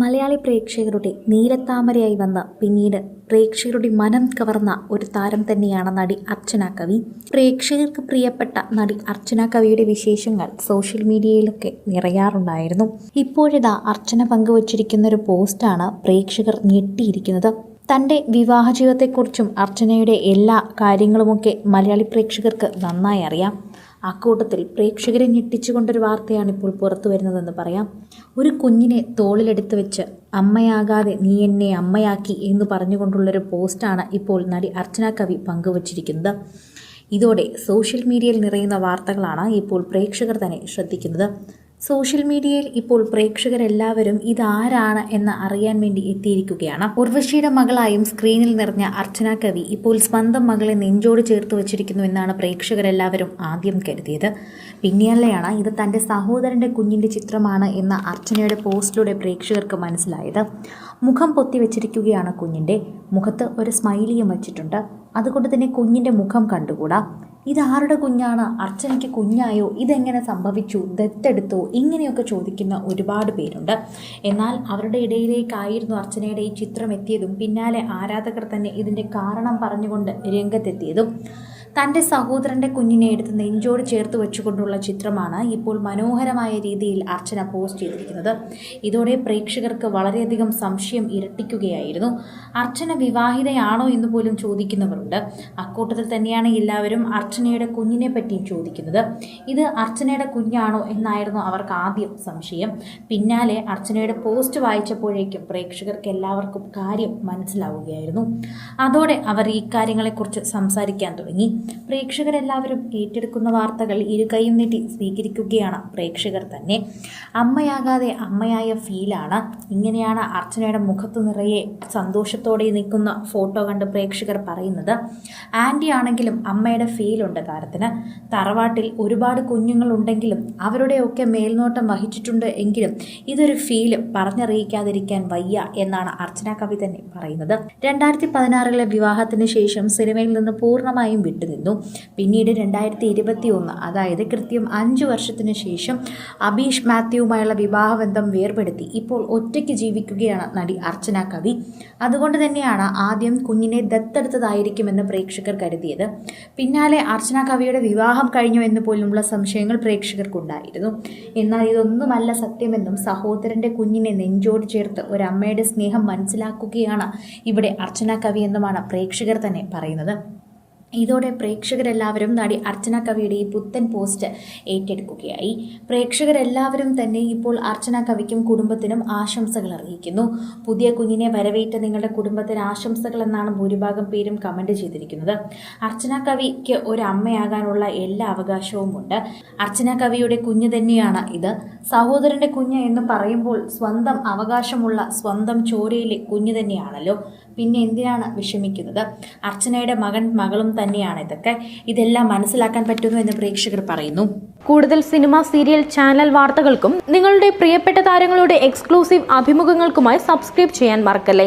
മലയാളി പ്രേക്ഷകരുടെ നീലത്താമരയായി വന്ന പിന്നീട് പ്രേക്ഷകരുടെ മനം കവർന്ന ഒരു താരം തന്നെയാണ് നടി അർച്ചന കവി. പ്രേക്ഷകർക്ക് പ്രിയപ്പെട്ട നടി അർച്ചന കവിയുടെ വിശേഷങ്ങൾ സോഷ്യൽ മീഡിയയിലൊക്കെ നിറയാറുണ്ടായിരുന്നു. ഇപ്പോഴിതാ അർച്ചന പങ്കുവച്ചിരിക്കുന്ന ഒരു പോസ്റ്റാണ് പ്രേക്ഷകർ ഞെട്ടിയിരിക്കുന്നത്. തന്റെ വിവാഹ ജീവിതത്തെക്കുറിച്ചും അർച്ചനയുടെ എല്ലാ കാര്യങ്ങളുമൊക്കെ മലയാളി പ്രേക്ഷകർക്ക് നന്നായി അറിയാം. അക്കൂട്ടത്തിൽ പ്രേക്ഷകരെ ഞെട്ടിച്ചുകൊണ്ടൊരു വാർത്തയാണ് ഇപ്പോൾ പുറത്തു വരുന്നതെന്ന് പറയാം. ഒരു കുഞ്ഞിനെ തോളിലെടുത്ത് വെച്ച് അമ്മയാകാതെ നീ എന്നെ അമ്മയാക്കി എന്ന് പറഞ്ഞുകൊണ്ടുള്ളൊരു പോസ്റ്റാണ് ഇപ്പോൾ നടി അർച്ചന കവി പങ്കുവച്ചിരിക്കുന്നത്. ഇതോടെ സോഷ്യൽ മീഡിയയിൽ നിറയുന്ന വാർത്തകളാണ് ഇപ്പോൾ പ്രേക്ഷകർ തന്നെ ശ്രദ്ധിക്കുന്നത്. സോഷ്യൽ മീഡിയയിൽ ഇപ്പോൾ പ്രേക്ഷകരെല്ലാവരും ഇതാരാണ് എന്ന് അറിയാൻ വേണ്ടി എത്തിയിരിക്കുകയാണ്. ഉർവശിയുടെ മകളായും സ്ക്രീനിൽ നിറഞ്ഞ അർച്ചന കവി ഇപ്പോൾ സ്വന്തം മകളെ നെഞ്ചോട് ചേർത്ത് വെച്ചിരിക്കുന്നു എന്നാണ് പ്രേക്ഷകരെല്ലാവരും ആദ്യം കരുതിയത്. പിന്നെയല്ലയാണ് ഇത് തന്റെ സഹോദരന്റെ കുഞ്ഞിന്റെ ചിത്രമാണ് എന്ന അർച്ചനയുടെ പോസ്റ്റിലൂടെ പ്രേക്ഷകർക്ക് മനസ്സിലായത്. മുഖം പൊത്തി വെച്ചിരിക്കുകയാണ് കുഞ്ഞിന്റെ. മുഖത്ത് ഒരു സ്മൈലിയും വച്ചിട്ടുണ്ട്. അതുകൊണ്ട് തന്നെ കുഞ്ഞിന്റെ മുഖം കണ്ടുകൂടാ? ഇതാരുടെ കുഞ്ഞാണ്? അർച്ചനയ്ക്ക് കുഞ്ഞായോ? ഇതെങ്ങനെ സംഭവിച്ചു? ദത്തെടുത്തോ? ഇങ്ങനെയൊക്കെ ചോദിക്കുന്ന ഒരുപാട് പേരുണ്ട്. എന്നാൽ അവരുടെ ഇടയിലേക്കായിരുന്നു അർച്ചനയുടെ ഈ ചിത്രം എത്തിയതും പിന്നാലെ ആരാധകർ തന്നെ ഇതിന്റെ കാരണം പറഞ്ഞുകൊണ്ട് രംഗത്തെത്തിയതും. തന്റെ സഹോദരന്റെ കുഞ്ഞിനെ എടുത്ത് നെഞ്ചോട് ചേർത്ത് വെച്ചുകൊണ്ടുള്ള ചിത്രമാണ് ഇപ്പോൾ മനോഹരമായ രീതിയിൽ അർച്ചന പോസ്റ്റ് ചെയ്തിരിക്കുന്നത്. ഇതോടെ പ്രേക്ഷകർക്ക് വളരെയധികം സംശയം ഇരട്ടിക്കുകയായിരുന്നു. അർച്ചന വിവാഹിതയാണോ എന്ന് പോലും ചോദിക്കുന്നവരുണ്ട്. അക്കൂട്ടത്തിൽ തന്നെയാണ് എല്ലാവരും അർച്ചനയുടെ കുഞ്ഞിനെ പറ്റിയും ചോദിക്കുന്നത്. ഇത് അർച്ചനയുടെ കുഞ്ഞാണോ എന്നായിരുന്നു അവർക്ക് ആദ്യം സംശയം. പിന്നാലെ അർച്ചനയുടെ പോസ്റ്റ് വായിച്ചപ്പോഴേക്കും പ്രേക്ഷകർക്ക് എല്ലാവർക്കും കാര്യം മനസ്സിലാവുകയായിരുന്നു. അതോടെ അവർ ഈ കാര്യങ്ങളെക്കുറിച്ച് സംസാരിക്കാൻ തുടങ്ങി. പ്രേക്ഷകരെല്ലാവരും ഏറ്റെടുക്കുന്ന വാർത്തകൾ ഇരുകൈയും നീട്ടി സ്വീകരിക്കുകയാണ്. പ്രേക്ഷകർ തന്നെ അമ്മയാകാതെ അമ്മയായ ഫീലാണ്. ഇങ്ങനെയാണ് അർച്ചനയുടെ മുഖത്ത് നിറയെ സന്തോഷത്തോടെ നിൽക്കുന്ന ഫോട്ടോ കണ്ട് പ്രേക്ഷകർ പറയുന്നത്. ആന്റി ആണെങ്കിലും അമ്മയുടെ ഫീലുണ്ട് താരത്തിന്. തറവാട്ടിൽ ഒരുപാട് കുഞ്ഞുങ്ങളുണ്ടെങ്കിലും അവരുടെയൊക്കെ മേൽനോട്ടം വഹിച്ചിട്ടുണ്ട് എങ്കിലും ഇതൊരു ഫീൽ പറഞ്ഞറിയിക്കാതിരിക്കാൻ വയ്യ എന്നാണ് അർച്ചന കവി തന്നെ പറയുന്നത്. രണ്ടായിരത്തി പതിനാറിലെ വിവാഹത്തിന് ശേഷം സിനിമയിൽ നിന്ന് പൂർണമായും വിട്ടുനിന്നു പിന്നീട് രണ്ടായിരത്തി ഇരുപത്തി ഒന്ന് അതായത് കൃത്യം അഞ്ച് വർഷത്തിന് ശേഷം അബീഷ് മാത്യുവുമായുള്ള വിവാഹബന്ധം വേർപെടുത്തി. ഇപ്പോൾ ഒറ്റയ്ക്ക് ജീവിക്കുകയാണ് നടി അർച്ചന കവി. അതുകൊണ്ട് തന്നെയാണ് ആദ്യം കുഞ്ഞിനെ ദത്തെടുത്തതായിരിക്കുമെന്ന് പ്രേക്ഷകർ കരുതിയത്. പിന്നാലെ അർച്ചന കവിയുടെ വിവാഹം കഴിഞ്ഞു എന്ന് പോലുമുള്ള സംശയങ്ങൾ പ്രേക്ഷകർക്കുണ്ടായിരുന്നു. എന്നാൽ ഇതൊന്നുമല്ല സത്യമെന്നും സഹോദരന്റെ കുഞ്ഞിനെ നെഞ്ചോട് ചേർത്ത് ഒരമ്മയുടെ സ്നേഹം മനസ്സിലാക്കുകയാണ് ഇവിടെ അർച്ചന കവി എന്നുമാണ് പ്രേക്ഷകർ തന്നെ പറയുന്നത്. ഇതോടെ പ്രേക്ഷകരെല്ലാവരും നടി അർച്ചന കവിയുടെ ഈ പുത്തൻ പോസ്റ്റ് ഏറ്റെടുക്കുകയായി. പ്രേക്ഷകരെല്ലാവരും തന്നെ ഇപ്പോൾ അർച്ചന കവിക്കും കുടുംബത്തിനും ആശംസകൾ അറിയിക്കുന്നു പുതിയ കുഞ്ഞിനെ വരവേറ്റ നിങ്ങളുടെ കുടുംബത്തിന് ആശംസകൾ എന്നാണ് ഭൂരിഭാഗം പേരും കമന്റ് ചെയ്തിരിക്കുന്നത്. അർച്ചന കവിക്ക് ഒരു അമ്മയാകാനുള്ള എല്ലാ അവകാശവും ഉണ്ട്. അർച്ചന കവിയുടെ കുഞ്ഞ് തന്നെയാണ് ഇത്. സഹോദരന്റെ കുഞ്ഞ് എന്ന് പറയുമ്പോൾ സ്വന്തം അവകാശമുള്ള സ്വന്തം ചോരയിലെ കുഞ്ഞ് തന്നെയാണല്ലോ. പിന്നെ എന്തിനാണ് വിഷമിക്കുന്നത്? അർച്ചനയുടെ മകൻ മകളും തന്നെയാണ് ഇതൊക്കെ. ഇതെല്ലാം മനസ്സിലാക്കാൻ പറ്റുന്നു എന്ന് പ്രേക്ഷകർ പറയുന്നു. കൂടുതൽ സിനിമ സീരിയൽ ചാനൽ വാർത്തകൾക്കും നിങ്ങളുടെ പ്രിയപ്പെട്ട താരങ്ങളുടെ എക്സ്ക്ലൂസീവ് അഭിമുഖങ്ങൾക്കുമായി സബ്സ്ക്രൈബ് ചെയ്യാൻ മറക്കല്ലേ?